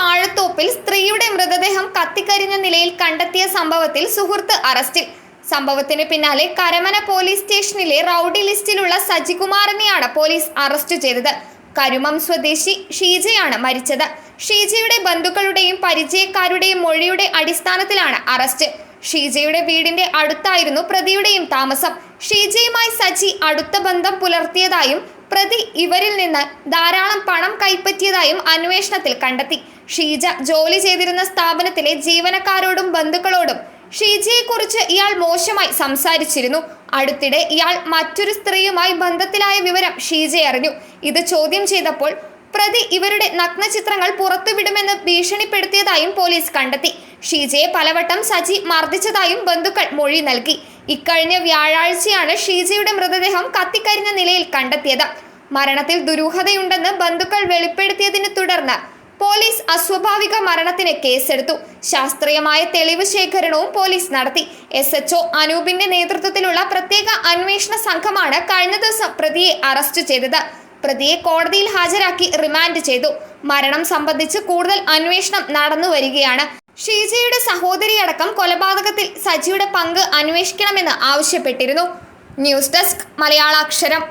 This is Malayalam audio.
വാഴത്തോപ്പിൽ സ്ത്രീയുടെ മൃതദേഹം കത്തിക്കരിഞ്ഞ നിലയിൽ കണ്ടെത്തിയ സംഭവത്തിൽ സുഹൃത്ത് അറസ്റ്റിൽ. സംഭവത്തിന് പിന്നാലെ കരമന പോലീസ് സ്റ്റേഷനിലെ റൌഡി ലിസ്റ്റിലുള്ള സജികുമാറിനെയാണ് പോലീസ് അറസ്റ്റ് ചെയ്തത്. കരുമം സ്വദേശി ഷീജയാണ് മരിച്ചത്. ഷീജയുടെ ബന്ധുക്കളുടെയും പരിചയക്കാരുടെയും മൊഴിയുടെ അടിസ്ഥാനത്തിലാണ് അറസ്റ്റ്. ഷീജയുടെ വീടിന്റെ അടുത്തായിരുന്നു പ്രതിയുടെയും താമസം. ഷീജയുമായി സജി അടുത്ത ബന്ധം പുലർത്തിയതായും പ്രതി ഇവരിൽ നിന്ന് ധാരാളം പണം കൈപ്പറ്റിയതായും അന്വേഷണത്തിൽ കണ്ടെത്തി. ഷീജ ജോലി ചെയ്തിരുന്ന സ്ഥാപനത്തിലെ ജീവനക്കാരോടും ബന്ധുക്കളോടും ഷീജയെക്കുറിച്ച് ഇയാൾ മോശമായി സംസാരിച്ചിരുന്നു. അടുത്തിടെ ഇയാൾ മറ്റൊരു സ്ത്രീയുമായി ബന്ധത്തിലായ വിവരം ഷീജ അറിഞ്ഞു. ഇത് ചോദ്യം ചെയ്തപ്പോൾ പ്രതി ഇവരുടെ നഗ്നചിത്രങ്ങൾ പുറത്തുവിടുമെന്ന് ഭീഷണിപ്പെടുത്തിയതായും പോലീസ് കണ്ടെത്തി. ഷീജയെ പലവട്ടം സജി മർദ്ദിച്ചതായും ബന്ധുക്കൾ മൊഴി നൽകി. ഇക്കഴിഞ്ഞ വ്യാഴാഴ്ചയാണ് ഷീജയുടെ മൃതദേഹം കത്തിക്കരിഞ്ഞ നിലയിൽ കണ്ടെത്തിയത്. മരണത്തിൽ ദുരൂഹതയുണ്ടെന്ന് ബന്ധുക്കൾ വെളിപ്പെടുത്തിയതിനെ തുടർന്ന് പോലീസ് അസ്വാഭാവിക മരണത്തിന് കേസെടുത്തു. ശാസ്ത്രീയമായ തെളിവ് ശേഖരണവും പോലീസ് നടത്തി. എസ് എച്ച് അനൂപിന്റെ നേതൃത്വത്തിലുള്ള പ്രത്യേക അന്വേഷണ സംഘമാണ് കഴിഞ്ഞ ദിവസം പ്രതിയെ അറസ്റ്റ് ചെയ്തത്. പ്രതിയെ കോടതിയിൽ ഹാജരാക്കി റിമാൻഡ് ചെയ്തു. മരണം സംബന്ധിച്ച് കൂടുതൽ അന്വേഷണം നടന്നു വരികയാണ് ഷീജയുടെ സഹോദരിയടക്കം കൊലപാതകത്തിൽ സജിയുടെ പങ്ക് അന്വേഷിക്കണമെന്ന് ആവശ്യപ്പെട്ടിരുന്നു. News desk മലയാളാക്ഷരം.